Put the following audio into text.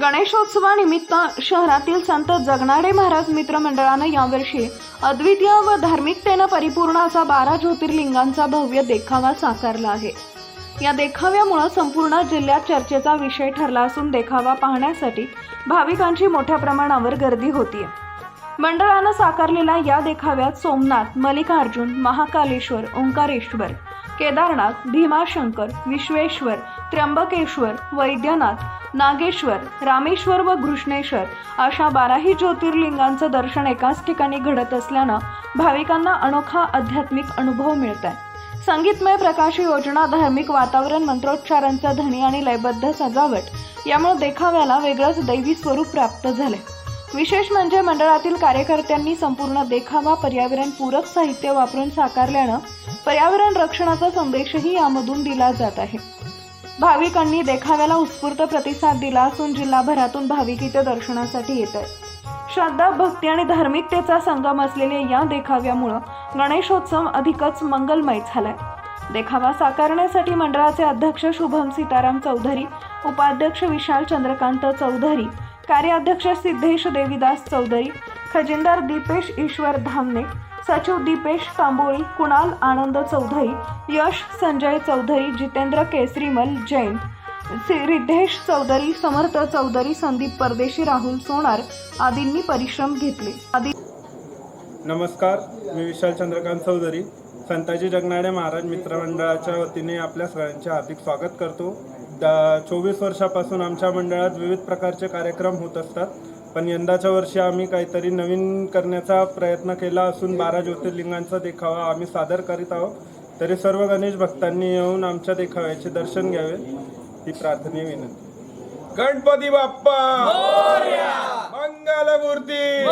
गणेशोत्सवानिमित्त शहरातील संत जगनाडे महाराज मित्र मंडळानं यावर्षी अद्वितीय व धार्मिकतेनं परिपूर्ण असा बारा ज्योतिर्लिंगांचा भव्य देखावा साकारला आहे. या देखाव्यामुळं संपूर्ण जिल्ह्यात चर्चेचा विषय ठरला असून देखावा पाहण्यासाठी भाविकांची मोठ्या प्रमाणावर गर्दी होतीये. मंडळानं साकारलेल्या या देखाव्यात सोमनाथ मल्लिकार्जुन महाकालेश्वर ओंकारेश्वर केदारनाथ भीमाशंकर विश्वेश्वर त्र्यंबकेश्वर वैद्यनाथ नागेश्वर रामेश्वर व घृष्णेश्वर अशा बाराही ज्योतिर्लिंगांचं दर्शन एकाच ठिकाणी घडत असल्यानं भाविकांना अनोखा आध्यात्मिक अनुभव मिळत आहे संगीतमय प्रकाश योजना धार्मिक वातावरण मंत्रोच्चारांचा धनी आणि लयबद्ध सजावट यामुळे देखाव्याला वेगळंच दैवी स्वरूप प्राप्त झाले विशेष म्हणजे मंडळातील कार्यकर्त्यांनी संपूर्ण देखावा पर्यावरण पूरक साहित्य वापरून साकारल्यानं पर्यावरण रक्षणाचा संदेशही यामधून दिला जात आहे. भाविकांनी देखाव्याला उत्स्फूर्त प्रतिसाद दिला असून जिल्हाभरातून भाविक इथे दर्शनासाठी येत आहेत. श्रद्धा भक्ती आणि धार्मिकतेचा संगम असलेल्या या देखाव्यामुळं गणेशोत्सव अधिकच मंगलमय झालाय. देखावा साकारण्यासाठी मंडळाचे अध्यक्ष शुभम सीताराम चौधरी उपाध्यक्ष विशाल चंद्रकांत चौधरी कार्याध्यक्ष सिद्धेश देवीदास चौधरी खजिनदार दीपेश ईश्वर धामणे सचिव दीपेश तांबोळी कुणाल आनंद चौधरी यश संजय चौधरी जितेंद्र केसरीमल जैन रिद्धेश चौधरी समर्थ चौधरी संदीप परदेशी राहुल सोनार आदींनी परिश्रम घेतले. आदी नमस्कार मी विशाल चंद्रकांत चौधरी संताजी जगनाडे महाराज मित्रमंडळाच्या वतीने आपल्या सगळ्यांचे हार्दिक स्वागत करतो. द चोवीस वर्षापासून आमच्या मंडळात विविध प्रकारचे कार्यक्रम होत असतात. पण यंदाच्या वर्षी आम्ही काहीतरी नवीन करण्याचा प्रयत्न केला असून बारा ज्योतिर्लिंगांचा देखावा आम्ही सादर करीत आहोत. तरी सर्व गणेश भक्तांनी येऊन आमच्या देखाव्याचे दर्शन घ्यावे. ही प्रार्थनीय विनंती. गणपती बाप्पा! मंगलमूर्ती!